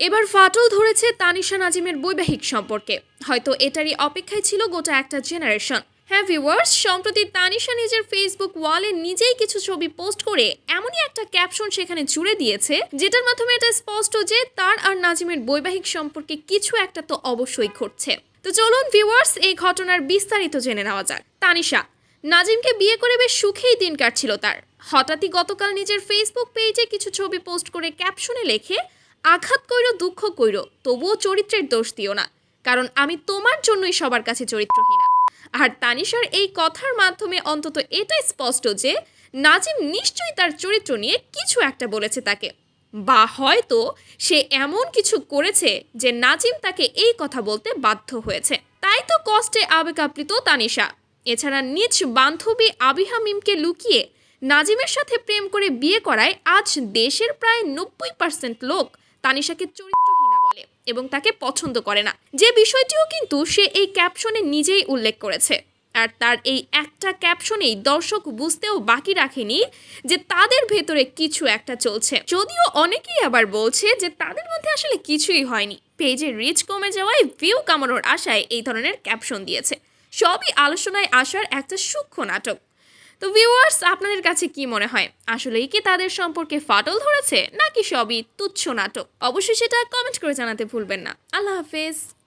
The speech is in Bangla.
এবার ফাটল ধরেছে তানিশা নাজিমের বৈবাহিক সম্পর্কে। হয়তো এটারই অপেক্ষায় ছিল গোটা একটা জেনারেশন হ্যাঁ ভিউয়ার্স সম্প্রতি তানিশা নিজের ফেসবুক ওয়ালে নিজেই কিছু ছবি পোস্ট করে এমনই একটা ক্যাপশন সেখানে জুড়ে দিয়েছে, যেটার মাধ্যমে এটা স্পষ্ট যে তার আর নাজিমের বৈবাহিক সম্পর্কে কিছু একটা তো অবশ্যই ঘটছে। তো চলুন ভিউয়ার্স এই ঘটনার বিস্তারিত জেনে নেওয়া যাক। তানিশা, নাজিমকে বিয়ে করে বেশ সুখেই দিন কাটছিল তার। হঠাৎই গতকাল নিজের ফেসবুক পেজে কিছু ছবি পোস্ট করে ক্যাপশনে লেখে আঘাত কইরো, দুঃখ কইরো, তবুও চরিত্রের দোষ দিও না, কারণ আমি তোমার জন্যই সবার কাছে চরিত্রহীনা। আর তানিশার এই কথার মাধ্যমে অন্তত এটা স্পষ্ট যে, নাজিম নিশ্চয়ই তার চরিত্র নিয়ে কিছু একটা বলেছে তাকে। বা হয়তো সে এমন কিছু করেছে যে নাজিম তাকে এই কথা বলতে বাধ্য হয়েছে। তাই তো কষ্টে আবেগ আপ্লিত তানিশা। এছাড়া নিজ বান্ধবী আবিহা মিমকে লুকিয়ে নাজিমের সাথে প্রেম করে বিয়ে করায় আজ দেশের প্রায় নব্বই পার্সেন্ট লোক তানিশাকে চরিত্রহীনা বলে এবং তাকে পছন্দ করে না। যে বিষয়টিও কিন্তু সে এই ক্যাপশনে নিজেই উল্লেখ করেছে। আর তার এই একটা ক্যাপশনেই দর্শক বুঝতেও বাকি রাখেনি যে তাদের ভেতরে কিছু একটা চলছে। যদিও অনেকেই আবার বলছে যে তাদের মধ্যে আসলে কিছুই হয়নি। পেজের রিচ কমে যাওয়ায় ভিউ কামানোর আশায় এই ধরনের ক্যাপশন দিয়েছে। সবই আলোচনায় আসার একটা সূক্ষ্ম নাটক। তো ভিউয়ার্স আপনাদের কাছে কি মনে হয়? আসলেই কি তাদের সম্পর্কে ফাটল ধরেছে, নাকি সবই তুচ্ছ নাটক? অবশ্যই সেটা কমেন্ট করে জানাতে ভুলবেন না। আল্লাহ হাফেজ।